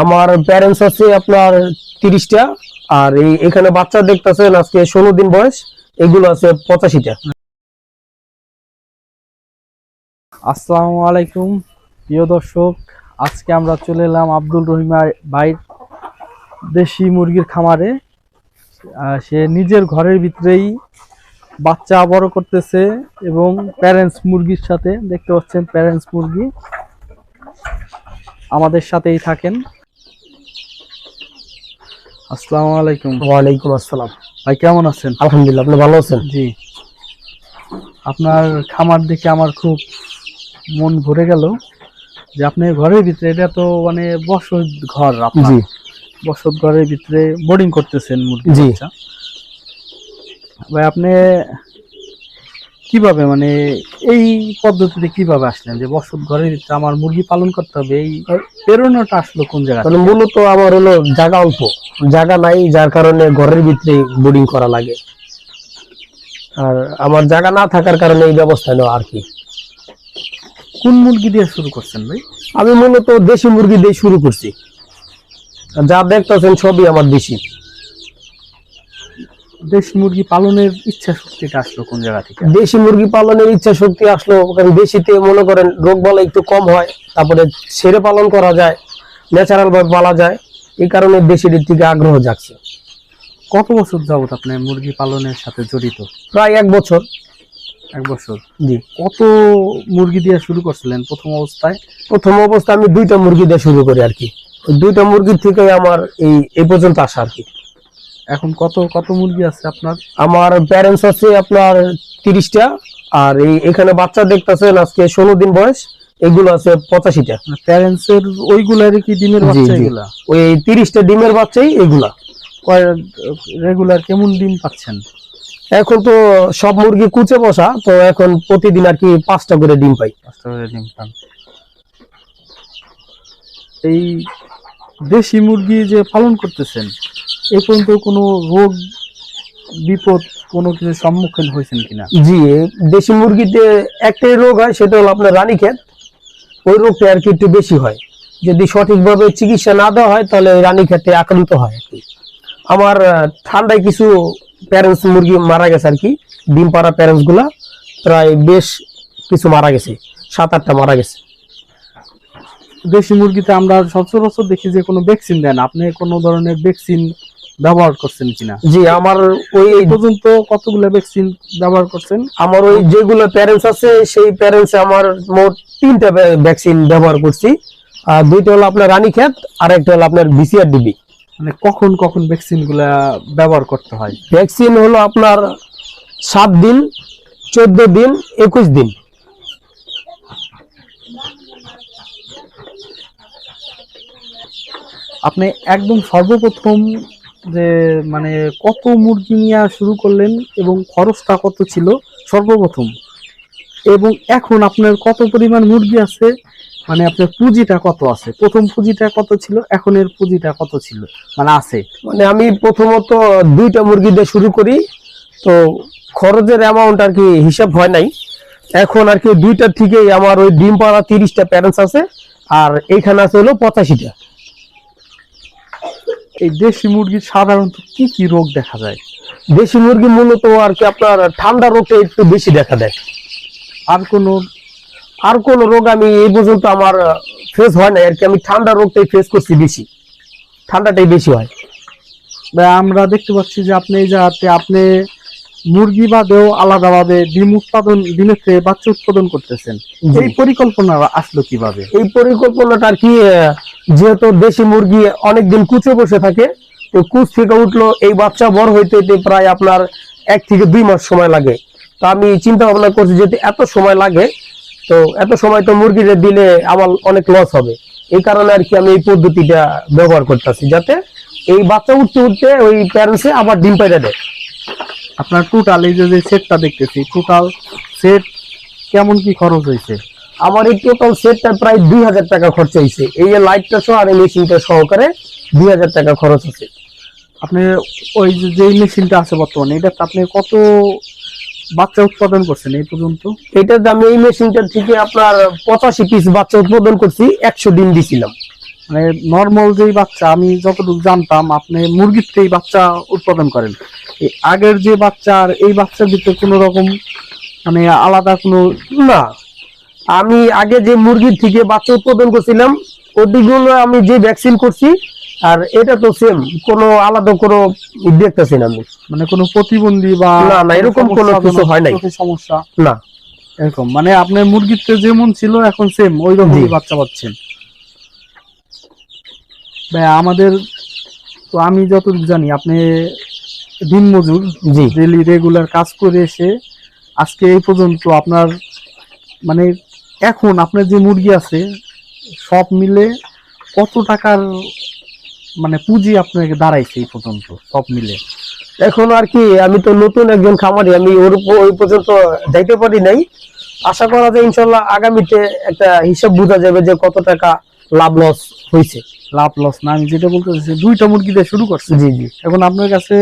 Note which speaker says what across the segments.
Speaker 1: আমার প্যারেন্টস আছে আপনার তিরিশটা, আর এই এখানে বাচ্চা দেখতেছেন আজকে ষোলো দিন বয়স, এগুলো আছে পঁচাশিটা।
Speaker 2: আসসালামু আলাইকুম, প্রিয় দর্শক, আজকে আমরা চলে এলাম আব্দুল রহিমা ভাইয়ের দেশি মুরগির খামারে। সে নিজের ঘরের ভিতরেই বাচ্চা বড় করতেছে এবং প্যারেন্টস মুরগির সাথে দেখতে পাচ্ছেন প্যারেন্টস মুরগি। আমাদের সাথেই থাকেন। আসসালামু আলাইকুম।
Speaker 1: ওয়ালাইকুম আসসালাম।
Speaker 2: ভাই কেমন আছেন?
Speaker 1: আলহামদুলিল্লাহ আপনি ভালো আছেন?
Speaker 2: জি। আপনার খামার দেখে আমার খুব মন ভরে গেল যে আপনি ঘরের ভিতরে এটা তো মানে বসত ঘর আপনার।
Speaker 1: জি।
Speaker 2: বসত ঘরের ভিতরে বোর্ডিং করতেছেন মুরগি
Speaker 1: জি।
Speaker 2: ভাই আপনি কীভাবে মানে এই পদ্ধতিতে কীভাবে আসলেন? যে বসত ঘরের ভিতরে আমার মুরগি পালন করতে হবে এই প্রেরণাটা আসলো কোন জায়গা
Speaker 1: মানে মূলত আমার হলো জায়গা অল্প। জায়গা নাই যার কারণে ঘরের ভিতরে বোর্ডিং করা লাগে। আর আমার জায়গা না থাকার কারণে এই ব্যবস্থা নেওয়া আর কি।
Speaker 2: কোন মুরগি দিয়ে শুরু করছেন ভাই?
Speaker 1: আমি মূলত দেশি মুরগি দিয়ে শুরু করছি। যা দেখতেছেন সবই আমার দেশি।
Speaker 2: দেশি মুরগি পালনের ইচ্ছা শক্তিটা আসলো কোন জায়গা থেকে?
Speaker 1: দেশি মুরগি পালনের ইচ্ছা শক্তি আসলো কারণ দেশিতে মনে করেন রোগ বালা একটু কম হয় তারপরে ছেড়ে পালন করা যায় ন্যাচারাল ভাবে পালা যায় এই কারণে দেশির থেকে আগ্রহ জাগছে।
Speaker 2: কত বছর যাবত আপনি মুরগি পালনের সাথে জড়িত?
Speaker 1: প্রায় এক বছর।
Speaker 2: এক বছর?
Speaker 1: জি।
Speaker 2: কত মুরগি দিয়ে শুরু করছিলেন প্রথম অবস্থায়?
Speaker 1: প্রথম অবস্থায় আমি দুইটা মুরগি দিয়ে শুরু করি আর কি। দুইটা মুরগির থেকে আমার এই এই পর্যন্ত আসা আর কি।
Speaker 2: এখন কত কত মুরগি আছে আপনার?
Speaker 1: আমার প্যারেন্টস আছে আপনার তিরিশটা আর এই এখানে বাচ্চা দেখতেছেন আজকে ষোলো দিন বয়স এগুলো আছে পঁচাশিটা।
Speaker 2: প্যারেন্টস এর ওইগুলারই কি ডিমের বাচ্চা এগুলা?
Speaker 1: ওই তিরিশটা ডিমের বাচ্চাই এগুলা।
Speaker 2: রেগুলার কেমন ডিম পাচ্ছেন?
Speaker 1: এখন তো সব মুরগি কুচে বসা তো এখন প্রতিদিন আর কি পাঁচটা করে ডিম পাই।
Speaker 2: পাঁচটা করে ডিম পান। এই দেশি মুরগি যে পালন করতেছেন এ পর্যন্ত কোনো রোগ বিপদ কোনো কিছু সম্মুখীন হয়েছেন কিনা?
Speaker 1: জি দেশি মুরগিতে একটাই রোগ হয় সেটা হলো আপনার রানীক্ষেত। ওই রোগটা আর কি একটু বেশি হয়। যদি সঠিকভাবে চিকিৎসা না দেওয়া হয় তাহলে রানীক্ষেতে আক্রান্ত হয় আর কি। আমার ঠান্ডায় কিছু প্যারেন্টস মুরগি মারা গেছে আর কি। ডিম পাড়া প্যারেন্টসগুলা প্রায় বেশ কিছু মারা গেছে সাত আটটা মারা গেছে।
Speaker 2: দেশি মুরগিতে আমরা সচরাচর দেখি যে কোনো ভ্যাকসিন দেন আপনি কোনো ধরনের ভ্যাকসিন ব্যবহার করছেন কিনা?
Speaker 1: জি আমার ওই
Speaker 2: এই পর্যন্ত কতগুলো ভ্যাকসিন ব্যবহার করছেন?
Speaker 1: আমার ওই যেগুলো প্যারেন্টস আছে সেই প্যারেন্টস আমার মোট তিনটা ভ্যাকসিন ব্যবহার করছি। আর দুইটা হলো আপনার রানীক্ষেত আর একটা হলো আপনার বিসিআর ডিবি
Speaker 2: মানে কখন কখন ভ্যাকসিনগুলা ব্যবহার করতে হয়?
Speaker 1: ভ্যাকসিন হলো আপনার সাত দিন চোদ্দ দিন একুশ দিন।
Speaker 2: আপনি একদম সর্বপ্রথম যে মানে কত মুরগি নিয়ে শুরু করলেন এবং খরচটা কত ছিল? সর্বপ্রথম। এবং এখন আপনার কত পরিমাণ মুরগি আছে? মানে আপনার পুঁজিটা কত আছে? প্রথম পুঁজিটা কত ছিল? এখন এর পুঁজিটা কত ছিল? মানে আছে।
Speaker 1: মানে আমি প্রথমত দুইটা মুরগি দিয়ে শুরু করি। তো খরচের অ্যামাউন্ট আর কি হিসাব হয় নাই। এখন আর কি দুইটার থেকেই আমার ওই ডিম পাড়া তিরিশটা প্যারেন্টস আছে। আর এইখানে আছে হলো পঁচাশিটা।
Speaker 2: এই দেশি মুরগির সাধারণত কি কি রোগ দেখা যায়?
Speaker 1: দেশি মুরগি মূলত আর কি আপনার ঠান্ডা রোগটা একটু বেশি দেখা দেয়।
Speaker 2: আর কোনো
Speaker 1: আর কোন রোগ আমি এই পর্যন্ত আমার ফেস হয় না আর কি আমি ঠান্ডা রোগটাই ফেস করছি বেশি। ঠান্ডাটাই বেশি হয়।
Speaker 2: আমরা দেখতে পাচ্ছি যে আপনি যাতে আপনি মুরগি বা বাদেও আলাদাভাবে ডিম উৎপাদন ডিমের থেকে বাচ্চা উৎপাদন করতেছেন। এই পরিকল্পনা আসলো কীভাবে?
Speaker 1: এই পরিকল্পনাটা আর কি যেহেতু দেশি মুরগি অনেকদিন কুচে বসে থাকে তো কুচ থেকে উঠল এই বাচ্চা বড় হইতে হইতে প্রায় আপনার এক থেকে দুই মাস সময় লাগে। তো আমি চিন্তা ভাবনা করছি যেহেতু এত সময় লাগে তো এত সময় তো মুরগিদের দিলে আমার অনেক লস হবে। এই কারণে আর কি আমি এই পদ্ধতিটা ব্যবহার করতেছি যাতে এই বাচ্চা উঠতে উঠতে ওই প্যারেন্টসে আবার ডিম পাইটা দেয়।
Speaker 2: আপনার টোটাল এই যে সেটটা দেখতেছি টোটাল সেট কেমন কি খরচ হয়েছে?
Speaker 1: আমার এই টোটাল সেটটা প্রায় দুই হাজার টাকা খরচ হয়েছে। এই যে লাইটটা সহ আর এই মেশিনটা সহকারে দুই হাজার টাকা খরচ আছে
Speaker 2: আপনি ওই যে যেই মেশিনটা আছে বর্তমানে এটা আপনি কত বাচ্চা উৎপাদন করছেন এই পর্যন্ত?
Speaker 1: এটার দাম এই মেশিনটার থেকে আপনার পঁচাশি পিস বাচ্চা উৎপাদন করছি একশো ডিম দিছিলাম।
Speaker 2: মানে নর্মাল যেই বাচ্চা আমি যতটুকু জানতাম আপনি মুরগির থেকেই বাচ্চা উৎপাদন করেন। এই আগের যে বাচ্চা আর এই বাচ্চার ভিতরে কোনো রকম মানে আলাদা কোনো
Speaker 1: না। আমি আগে যে মুরগির থেকে বাচ্চা উৎপাদন করছিলাম ওদিকগুলো আমি যে ভ্যাকসিন করছি আর এটা তো সেম কোনো আলাদা কোনো দেখতেছি না আমি
Speaker 2: মানে কোনো প্রতিবন্ধী বা
Speaker 1: না, না, এরকম কোনো কিছু হয় নাই।
Speaker 2: সমস্যা?
Speaker 1: না।
Speaker 2: এরকম মানে আপনার মুরগিতে যেমন ছিল এখন সেম ওই রকমই বাচ্চা পাচ্ছেন। ভাই আমাদের তো আমি যতটুকু জানি আপনি দিন মজুর
Speaker 1: জি।
Speaker 2: ডেলি রেগুলার কাজ করে এসে আজকে এই পর্যন্ত আপনার মানে এখন আপনার যে মুরগি আছে সব মিলে কত টাকার মানে পুঁজি আপনাকে দাঁড়াইছে এই পর্যন্ত সব মিলে?
Speaker 1: এখন আর কি আমি তো নতুন একজন খামারি আমি ওর ওই পর্যন্ত যাইতে পারি নাই। আশা করা যায় ইনশাল্লাহ আগামীতে একটা হিসাব বোঝা যাবে যে কত টাকা লাভ লস হয়েছে
Speaker 2: লাভ লস না আমি যেটা বলতে চাইছি দুইটা মুরগি দিয়ে শুরু করছে।
Speaker 1: জি জি।
Speaker 2: এখন আপনার কাছে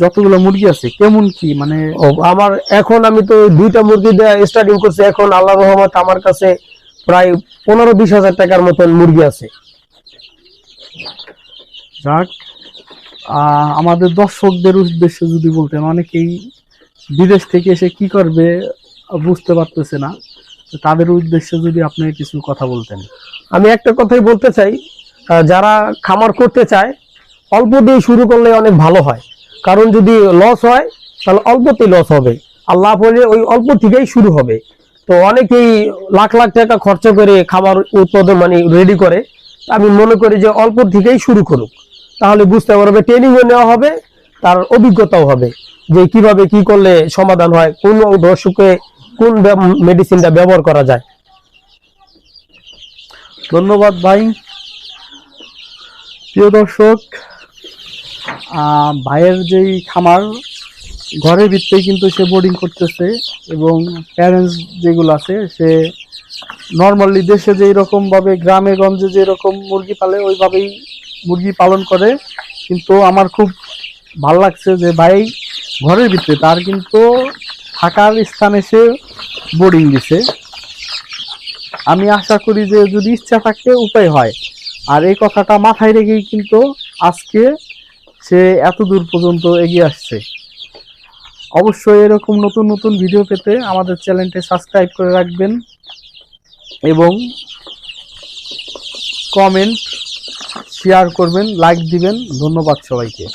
Speaker 2: যতগুলো মুরগি আছে কেমন কি? মানে
Speaker 1: আমার এখন আমি তো দুইটা মুরগি দিয়ে স্টার্টিং করছি এখন আল্লাহ রহমত আমার কাছে প্রায় পনেরো বিশ হাজার টাকার মতন মুরগি আছে।
Speaker 2: যাক আমাদের দর্শকদের উদ্দেশ্যে যদি বলতেন অনেকেই বিদেশ থেকে এসে কি করবে বুঝতে পারতেছে না। তাদের উদ্দেশ্যে যদি আপনি কিছু কথা বলতেন।
Speaker 1: আমি একটা কথাই বলতে চাই যারা খামার করতে চায়, অল্প দিয়ে শুরু করলে অনেক ভালো হয়। কারণ যদি লস হয়, তাহলে অল্পতেই লস হবে। আর লাভ হলে ওই অল্প থেকেই শুরু হবে। তো অনেকেই লাখ লাখ টাকা খরচ করে খাবার উৎপাদন মানে রেডি করে। আমি মনে করি যে অল্প থেকেই শুরু করুক। তাহলে বুঝতে পারবে ট্রেনিংও নেওয়া হবে, তার অভিজ্ঞতাও হবে। যে কীভাবে কি করলে সমাধান হয়, কোন দর্শকে কোন মেডিসিনটা ব্যবহার করা যায়?
Speaker 2: ধন্যবাদ ভাই। প্রিয় দর্শক ভাইয়ের যেই খামার, ঘরের ভিতরেই কিন্তু সে বোর্ডিং করতেছে এবং প্যারেন্টস যেগুলো আছে, সে নর্মালি দেশে যেই রকম ভাবে গ্রামে, গঞ্জে যেরকম মুরগি পালে, ওইভাবেই মুরগি পালন করে। কিন্তু আমার খুব ভালো লাগছে যে ভাই, ঘরের ভিতরে তার কিন্তু থাকার স্থানে সে বোর্ডিং দিছে। আমি আশা করি যে যদি ইচ্ছা থাকে উপায় হয়। আর এই কথাটা মাথায় রেখেই কিন্তু আজকে সে এত দূর পর্যন্ত এগিয়ে আসছে। অবশ্যই এরকম নতুন নতুন ভিডিও পেতে আমাদের চ্যানেলটি সাবস্ক্রাইব করে রাখবেন এবং কমেন্ট শেয়ার করবেন লাইক দিবেন। ধন্যবাদ সবাইকে।